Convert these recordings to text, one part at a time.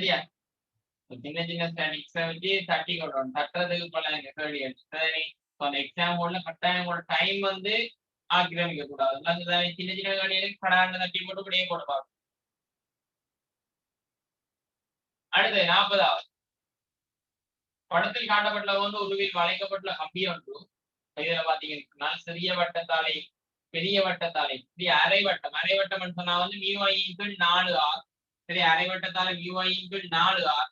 சரியா சின்ன சின்ன ஸ்டாண்டிங்ஸை வச்சு தட்டி கொடுறோம் தட்டுறதுக்கு பல கேள்வி சரி அந்த எக்ஸாம் போர்ட்ல கட்டாயம் கூட டைம் வந்து ஆக்கிரமிக்க கூடாது அந்த சின்ன சின்ன கேள்விகளுக்கு கடாண்டு தட்டி போட்டு இப்படியே போட்டு அடுத்து நாற்பதாவது படத்தில் காட்டப்பட்ட வந்து உருவில் வளைக்கப்பட்டுள்ள கம்பி ஒன்று இதுல பாத்தீங்கன்னா சிறிய வட்டத்தாலை பெரிய வட்டத்தாலை பெரிய அரை வட்டம் அரை வட்டம் சொன்னா வந்து மியூ ஐ நாலு ஆர் சரி அரை வட்டத்தால மியூஐயின் நாலு ஆர்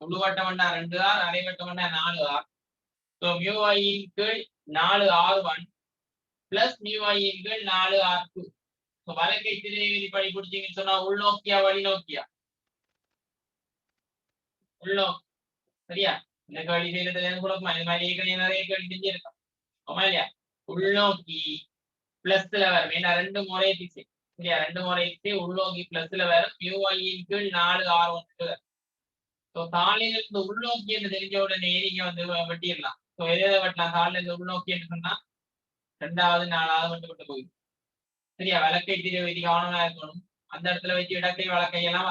முழு வட்டம் ரெண்டு ஆர் அரை வட்டம் நாலு ஆர் ஸோ மியூஐயின் கீழ் நாலு ஆர் ஒன் பிளஸ் மியூஐயின் கீழ் நாலு ஆர் டூ ஸோ வழக்கை திரைவெளி படி பிடிச்சிங்கன்னு சொன்னா உள்நோக்கியா வழிநோக்கியா? உள்நோக்கி. சரியா? இந்த கேள்வி செய்யறது குழப்பமா இந்த மாதிரி ஏற்கனவே நிறைய கேள்வி செஞ்சிருக்கோம் ஆமா இல்லையா? உள்நோக்கி பிளஸ்ல வரும். ஏன்னா ரெண்டு முறை திசை. சரியா ரெண்டு முறை திசை உள்நோக்கி பிளஸ்ல வரும் மியூஐயின் கீழ் நாலு ஆர் ஒன்று வரும் ஸோ தாளில இருந்து உள்நோக்கி என்று தெரிஞ்ச உடனே நீங்க வந்து வெட்டிடலாம். ஸோ எதை வெட்டலாம்? தாளில இருந்து உள்நோக்கி என்று சொன்னா ரெண்டாவது நாலாவது மட்டும் விட்டு போயிடும் சரியா? விளக்கை திரு வைத்து கவனமா இருக்கணும். அந்த இடத்துல வச்சு இடக்கை வழக்கை எல்லாம்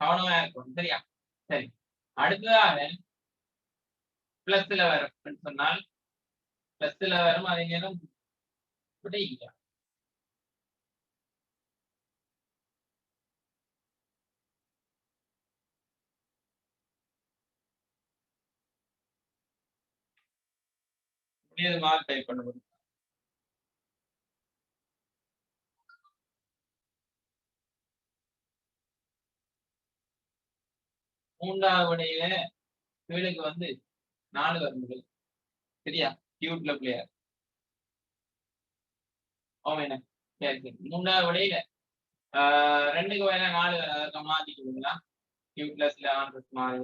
கவனமா இருக்கணும். சரியா? சரி. அடுத்ததாக பிளஸ்ல வரும். அப்படின்னு சொன்னால் பிளஸ்ல வரும். அதே நேரம் விட இல்ல முடியாது டைப் பண்ண முடியும் மூன்றாவது விடையில கீழுக்கு வந்து நாலு வரும்போது சரியா? கியூட்ல பிள்ளையார் ஓமேன சரி மூன்றாவது விடையில ரெண்டுக்கு வேணா நாலு வரும் அதற்கு மாத்திக்குவீங்களா கியூட்லஸ்ல ஆன்சர்ஸ் மாறி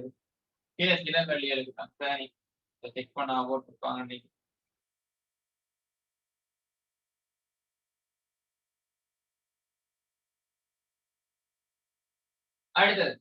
கீழே சில கல்விகளுக்கு தான் சரி. செக் பண்ண போட்டிருப்பாங்க இன்னைக்கு அடுத்தது.